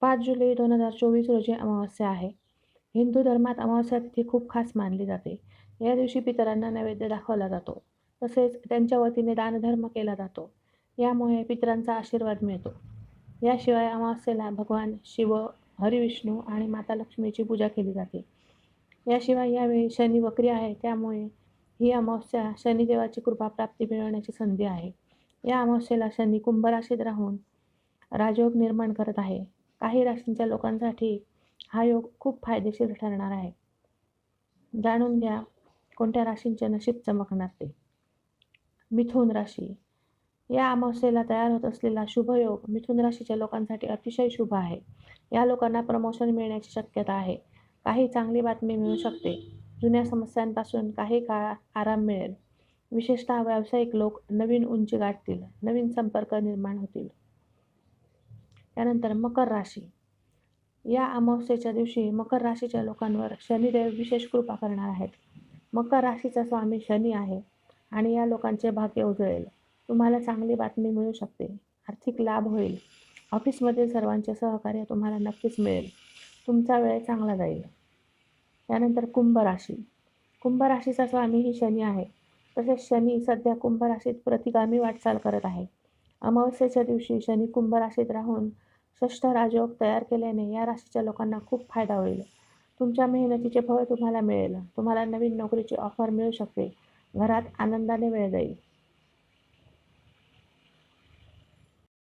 पाच जुलै दोन हजार चोवीस रोजी अमावस्या आहे. हिंदू धर्मात अमावस्या तिथी खूप खास मानली जाते. या दिवशी पितरांना नैवेद्य दाखवला जातो. तसेच त्यांच्या वतीने दानधर्म केला जातो. यामुळे पितरांचा आशीर्वाद मिळतो. याशिवाय अमावस्येला भगवान शिव हरिविष्णू आणि माता लक्ष्मीची पूजा केली जाते. याशिवाय यावेळी शनी वक्री आहे. त्यामुळे ही अमावस्या शनिदेवाची कृपा प्राप्ती मिळवण्याची संधी आहे. या अमावस्येला शनी कुंभ राशीत राहून राजयोग निर्माण करत आहे. काही राशींच्या लोकांसाठी हा योग खूप फायदेशीर ठरणार आहे. जाणून घ्या कोणत्या राशींचे नशीब चमकणार ते. मिथुन राशी. या अमावस्येला तयार होत असलेला शुभयोग मिथुन राशीच्या लोकांसाठी अतिशय शुभ आहे. या लोकांना प्रमोशन मिळण्याची शक्यता आहे. काही चांगली बातमी मिळू शकते. जुन्या समस्यांपासून काही काळ आराम मिळेल. विशेषतः व्यावसायिक लोक नवीन उंची गाठतील नवीन संपर्क निर्माण होतील. त्यानंतर मकर राशी. या अमावस्येच्या दिवशी मकर राशीच्या लोकांवर शनिदेव विशेष कृपा करणार आहेत. मकर राशीचा स्वामी शनी आहे आणि या लोकांचे भाग्य उजळेल. तुम्हाला चांगली बातमी मिळू शकते. आर्थिक लाभ होईल. ऑफिसमधील सर्वांचे सहकार्य तुम्हाला नक्कीच मिळेल. तुमचा वेळ चांगला जाईल. त्यानंतर कुंभ राशी. कुंभ राशीचा स्वामी ही शनी आहे. तसेच शनी सध्या कुंभ राशीत प्रतिगामी वाटचाल करत आहे. अमावस्येच्या दिवशी शनी कुंभ राशीत राहून षष्ठ राजयोग तयार केल्याने या राशीच्या लोकांना खूप फायदा होईल. तुमच्या मेहनतीचे फळ तुम्हाला मिळेल. तुम्हाला नवीन नोकरीची ऑफर मिळू शकते घरात आनंदाने वेळ जाईल.